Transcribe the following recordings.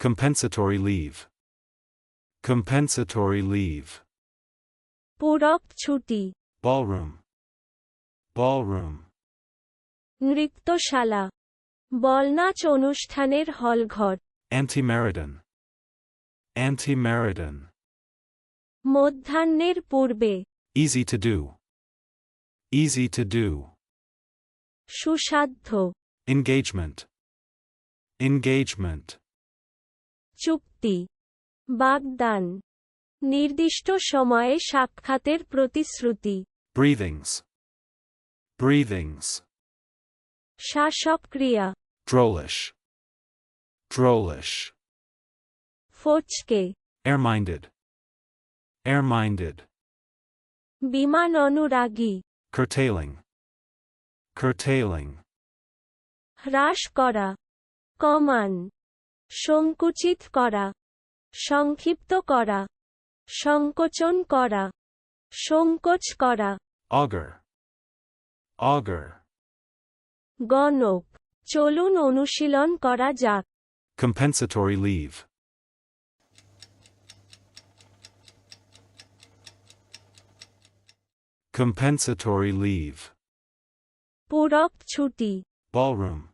Compensatory leave. Compensatory leave. পূরক ছুটি Ballroom. Ballroom. নৃত্যশালা বলনাচ অনুষ্ঠানের হলঘর Antimeridon. Antimeridon. মধ্যাহ্নের পূর্বে Easy to do. Easy to do. সুসাধ্য Engagement. Engagement. চুক্তি। বাগদান। নির্দিষ্ট সময়ে সাক্ষাতের প্রতিশ্রুতি। ব্রিদিংস ব্রিদিংস শাসক্রিয়া ট্রোলিশ ট্রোলিশ ফোচকে। এয়ারমাইন্ডেড এয়ারমাইন্ডেড বিমান অনুরাগী। কার্টেলিং কার্টেলিং হ্রাস করা। কমান। সংকুচিত করা সংক্ষিপ্ত করা সংকোচন করা সংকোচ করা অগর অগর গণক চলুন অনুশীলন করা যাক। কম্পেন্সেটরি লিভ কম্পেন্সেটরি লিভ পূরক ছুটি। Ballroom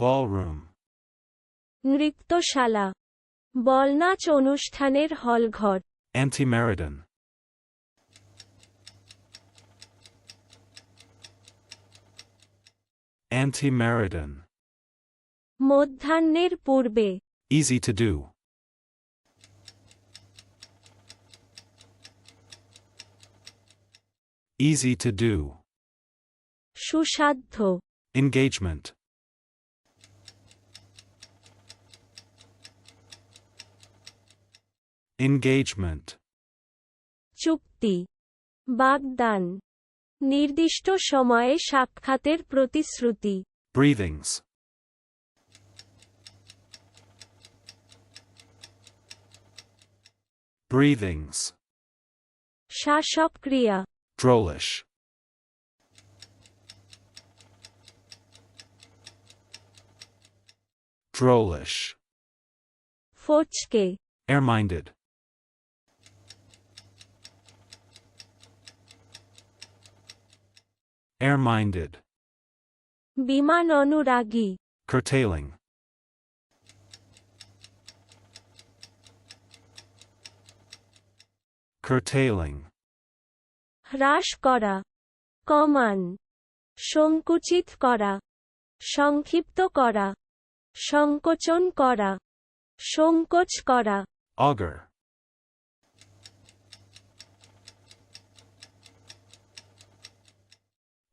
Ballroom. নৃত্যশালা বলনাচ অনুষ্ঠানের হলঘর Antimeridon. Antimeridon. মধ্যাহ্নের পূর্বে Easy to do. Easy to do. সুসাধ্য Engagement. Engagement. চুক্তি বাগদান নির্দিষ্ট সময়ে সাক্ষাতের প্রতিশ্রুতি Breathings. Breathings. শ্বাসক্রিয়া Drollish. Drollish. ফচকে Air minded. Air minded. বিমান অনুরাগী Curtailing. Curtailing. হ্রাস করা কমান সংকুচিত করা সংক্ষিপ্ত করা সংকোচন করা সংকোচ করা Augur.